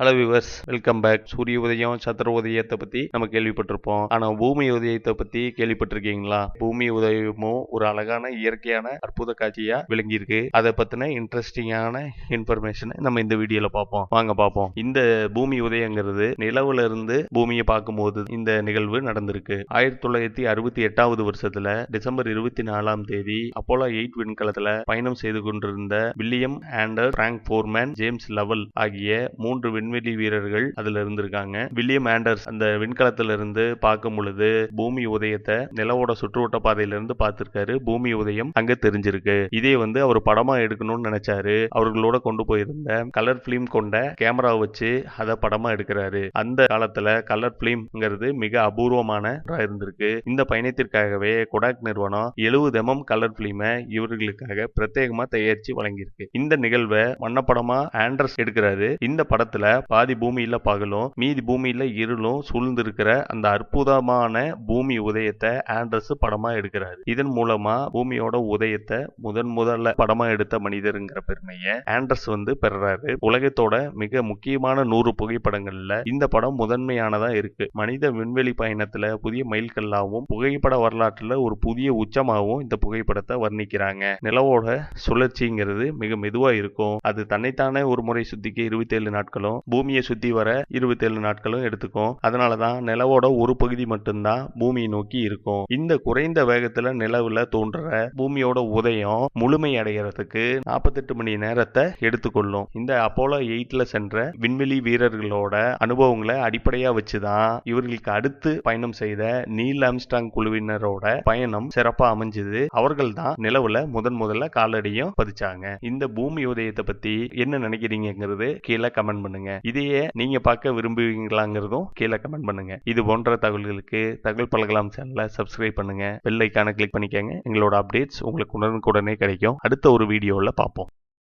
Hello viewers welcome back சூரிய உதயம் சந்திர உதயத்தை பத்தி நம்ம கேள்விப்பட்டிருப்போம். ஆனா பூமி உதயத்தை பத்தி கேள்விப்பட்டிருக்கீங்களா? பூமி உதயமும் ஒரு அழகான இயற்கையான அற்புத காட்சியா விளங்கியிருக்கு. அதை பத்தின இன்ட்ரெஸ்டிங்கான இன்ஃபர்மேஷனை நம்ம இந்த வீடியோல பார்ப்போம். வாங்க பார்ப்போம். இந்த பூமி உதயங்கிறது நிலவுல இருந்து பூமியை பார்க்கும்போது இந்த நிகழ்வு நடந்திருக்கு. ஆயிரத்தி தொள்ளாயிரத்தி அறுபத்தி எட்டாவது வருஷத்துல டிசம்பர் இருபத்தி நாலாம் தேதி அப்போலோ எயிட் விண்கலத்துல பயணம் செய்து கொண்டிருந்த வில்லியம் ஆண்டர் பிராங்க் போர்மேன் ஜேம்ஸ் லெவல் ஆகிய மூன்று விண்வெளி வீரர்கள் அதுல இருந்திருக்காங்க. வில்லியம் ஆண்டர்ஸ் அந்த விண்கலத்துல இருந்து பார்க்கும் பொழுது பூமி உதயத்தை நிலவோட சுற்றுவட்ட பாதையில இருந்து பார்த்திருக்காரு. பூமி உதயம் அங்க தெரிஞ்சிருக்கு. இதே வந்து அவர் படமா எடுக்கணும்னு நினைச்சாரு. அவர்களோட கொண்டு போயிருந்த கலர் பிலிம் கொண்ட கேமரா வச்சு அதை படமா எடுக்கிறாரு. அந்த காலத்துல கலர் பிலிம்ங்கிறது மிக அபூர்வமான இருந்திருக்கு. இந்த பயணத்திற்காகவே கொடாக் நிறுவனம் எழுபது எம்எம் கலர் பிலிமை இவர்களுக்காக பிரத்யேகமா தயாரிச்சு வழங்கியிருக்கு. இந்த நிகழ்வை வண்ணப்படமா ஆண்டர்ஸ் எடுக்கிறாரு. இந்த படத்துல பாதி பூமியில் பகலும் மீதி பூமியில் இருளும் சூழ்ந்திருக்கிற அந்த அற்புதமான பூமி உதயத்தை ஆண்ட்ரஸ் படமா எடுக்கிறாரு. இதன் மூலமா பூமியோட உதயத்தை முதன் முதல்ல படமா எடுத்த மனிதருங்கிற பெருமையை ஆண்ட்ரஸ் வந்து பெறுறாரு. உலகத்தோட மிக முக்கியமான நூறு புகைப்படங்கள்ல இந்த படம் முதன்மையானதா இருக்கு. மனித விண்வெளி பயணத்துல புதிய மைல்கல்லாவும் புகைப்பட வரலாற்றுல ஒரு புதிய உச்சமாகவும் இந்த புகைப்படத்தை வர்ணிக்கிறாங்க. நிலவோட சுழற்சிங்கிறது மிக மெதுவா இருக்கும். அது தன்னைத்தானே ஒரு முறை சுத்திக்க இருபத்தேழு நாட்களும் பூமியை சுத்தி வர இருபத்தேழு நாட்களும் எடுத்துக்கும். அதனாலதான் நிலவோட ஒரு பகுதி மட்டும்தான் பூமியை நோக்கி இருக்கும். இந்த குறைந்த வேகத்துல நிலவுல தோன்ற பூமியோட உதயம் முழுமை அடைகிறதுக்கு நாற்பத்தெட்டு மணி நேரத்தை எடுத்துக்கொள்ளும். இந்த அப்போலோ எயிட்ல சென்ற விண்வெளி வீரர்களோட அனுபவங்களை அடிப்படையா வச்சுதான் இவர்களுக்கு அடுத்து பயணம் செய்த நீல் ஆம்ஸ்டாங் குழுவினரோட பயணம் சிறப்பா அமைஞ்சது. அவர்கள் தான் நிலவுல முதன் முதல்ல காலடியும் பதிச்சாங்க. இந்த பூமி உதயத்தை பத்தி என்ன நினைக்கிறீங்கிறது கீழே கமெண்ட் பண்ணுங்க. இதையே நீங்க பார்க்க விரும்புவீங்களாங்கிறதும் கீழே கமெண்ட் பண்ணுங்க. இது போன்ற தகவல்களுக்கு தகவல் பழகலாம் சேனலை சப்ஸ்கிரைப் பண்ணுங்க. பெல் ஐக்கான கிளிக் பண்ணிக்கங்க. எங்களோட அப்டேட்ஸ் உங்களுக்கு உடனுக்குடனே கிடைக்கும். அடுத்த ஒரு வீடியோவில் பார்ப்போம்.